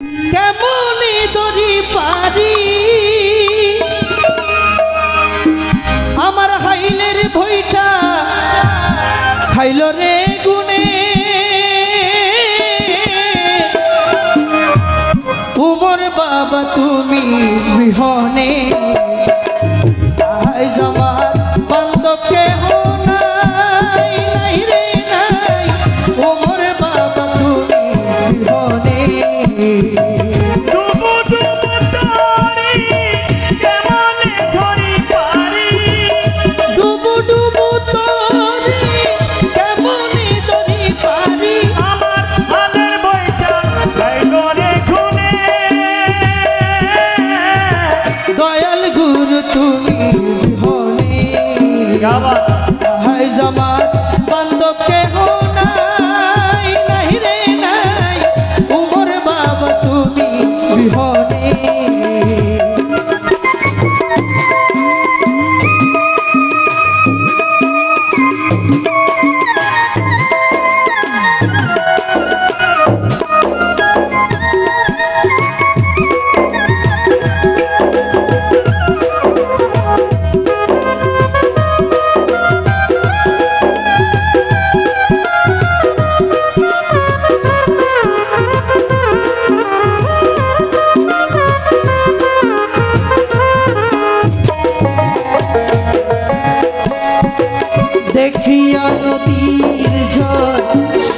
কেমনে দরি পারি? আমার হাইলের ভইটা খাইল রে গুনে। উমর বাবা তুমি বিহনে Música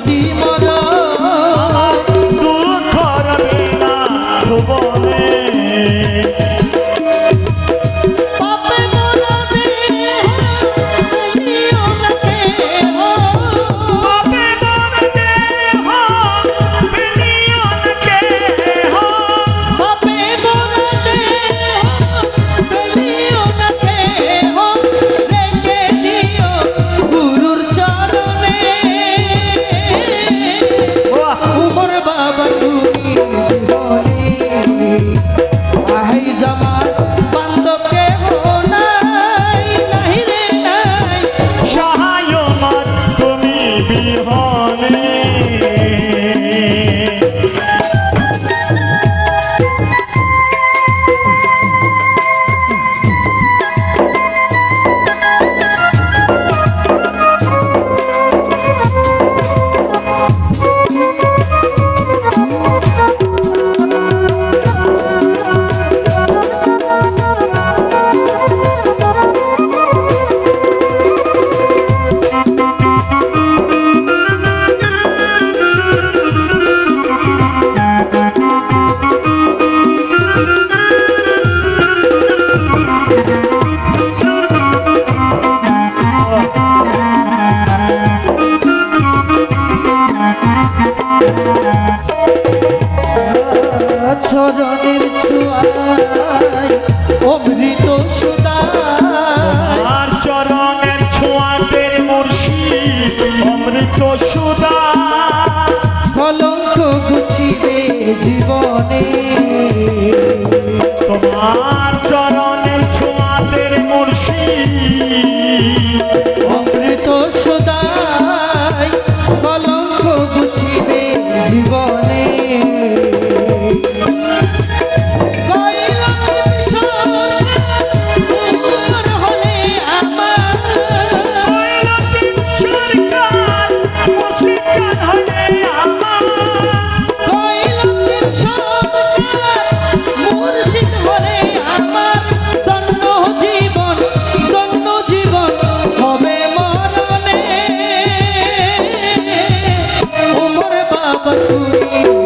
melodias চরণের ছোঁয়ায় অমৃত সুদা আর চরণের ছোঁয়াতে মুর্শিদ অমৃত সুদা কলঙ্ক গুছিয়ে জীবনে। তোমার Thank you.